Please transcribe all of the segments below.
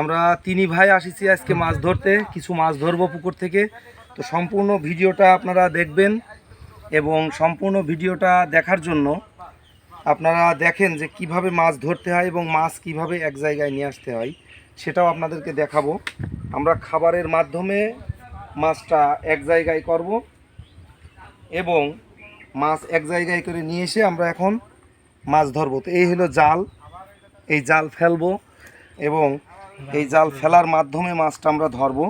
আমরা তিনি ভাই আসিছি আজকে মাছ ধরতে, কিছু মাছ ধরবো পুকুর থেকে। তো সম্পূর্ণ ভিডিওটা আপনারা দেখবেন এবং সম্পূর্ণ ভিডিওটা দেখার জন্য আপনারা দেখেন যে কীভাবে মাছ ধরতে হয় এবং মাছ কীভাবে এক জায়গায় নিয়ে আসতে হয়, সেটাও আপনাদেরকে দেখাবো। আমরা খাবারের মাধ্যমে মাছটা এক জায়গায় করব এবং মাছ এক জায়গায় করে নিয়ে এসে আমরা এখন মাছ ধরবো। তো এই হলো জাল, এই জাল ফেলব এবং এই জাল ফেলার মাধ্যমে মাছটা আমরা ধরবো।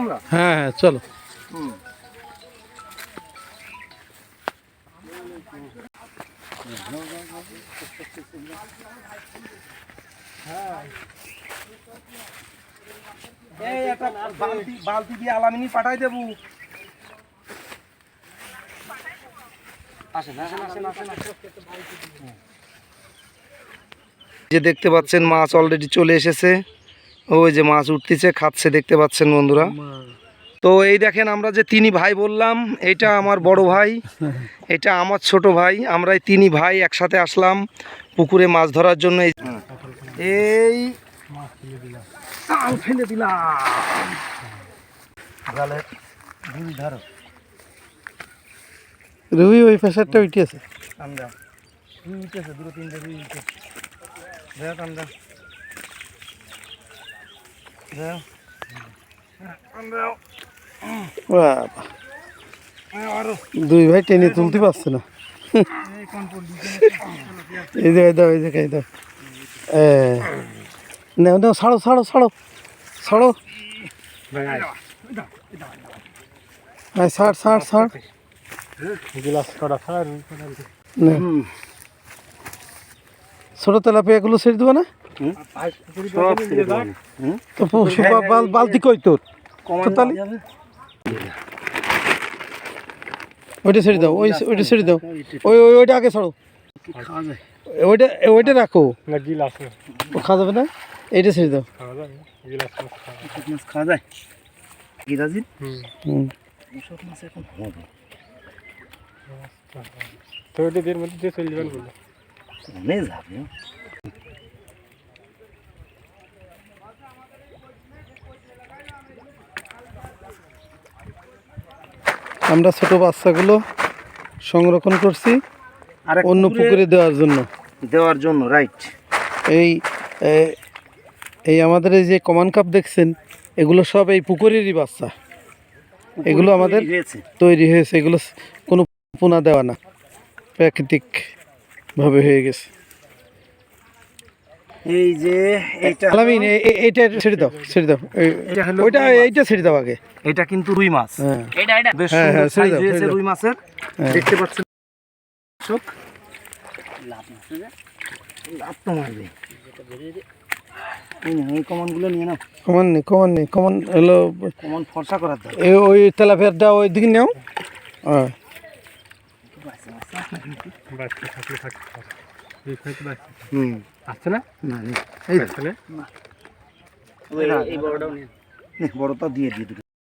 আমরা হ্যাঁ হ্যাঁ চলো। বালতি দিয়ে আলামিনি পাঠাই দেবো। যে দেখতে পাচ্ছেন মাছ অলরেডি চলে এসেছে। ওই যে মাছ উঠতেছে খাচ্ছে দেখতে পাচ্ছেন বন্ধুরা। তো এই দেখেন আমরা যে তিনি ভাই বললাম এটা আমার বড় ভাই এটা আমার ছোট ভাই আমরা এই তিনি ভাই একসাথে আসলাম পুকুরে মাছ ধরার জন্য। এই- এই ফেলে দিলাম। রুই ওই প্রেশারটা উঠিয়েছে আমরা। দুই দুটো তিনটে দেখ আমরা। ভাই টেনে তুলতে পারছে না। এই যে দাও এই যে এই দাও। নাও নাও ছাড়ো ছাড়ো ছাড়ো ছাড়ো। আয় ছাড় ছাড় ছাড়। গিলাস করা। ছোট তেলাপিয়াগুলো ছেড়ে দেবো না? ছেড়ে দেবো। তো বাল- বালতি কই তোর? তাহলে? ওইটা ছেড়ে দাও ওই ওইটা ছেড়ে দাও। ওই ওই ওইটা আগে ছাড়ো। ওইটা ওইটা রাখো। না গিলাস ও খাওয়া যাবে না? এইটা ছেড়ে দাও। খাওয়া যাবে গিলাস খাওয়া এসব মাছ খাওয়া যায়? গিরাজিন হুম। হুম এখন আমরা ছোট বাচ্চাগুলো সংরক্ষণ করছি আর অন্য পুকুরে দেওয়ার জন্য। দেওয়ার জন্য রাইট এই এই আমাদের এই যে কমান কাপ দেখছেন এগুলো সব এই পুকুরেরই বাচ্চা। এগুলো আমাদের তৈরি হয়েছে। এগুলো কোনো পোনা দেওয়া না প্রাকৃতিক ভাবে হয়ে গেছে। এই যে এইটা আলামিন এইটা ছেড়ে দাও ছেড়ে দাও। ওইটা এইটা ছেড়ে দাও আগে। এটা কিন্তু রুই মাছ। হ্যাঁ। বেশ হ্যাঁ, সুন্দর হ্যাঁ, ছেড়ে size দাও, হয়েছে রুই মাছের। হ্যাঁ। দেখতে পাচ্ছেন? দর্শক লাভ তো মারবে। এই নাও, এই কমনগুলো নিয়ে নাও। কমান নেই কমান নেই কমান হলো কমন ফর্সা করার ওই তেলাপিয়ারটা ওই দিকে নেও। হ্যাঁ। আসছে না না। নে, বড়টাও নিয়ে বড়টা দিয়ে দিয়ে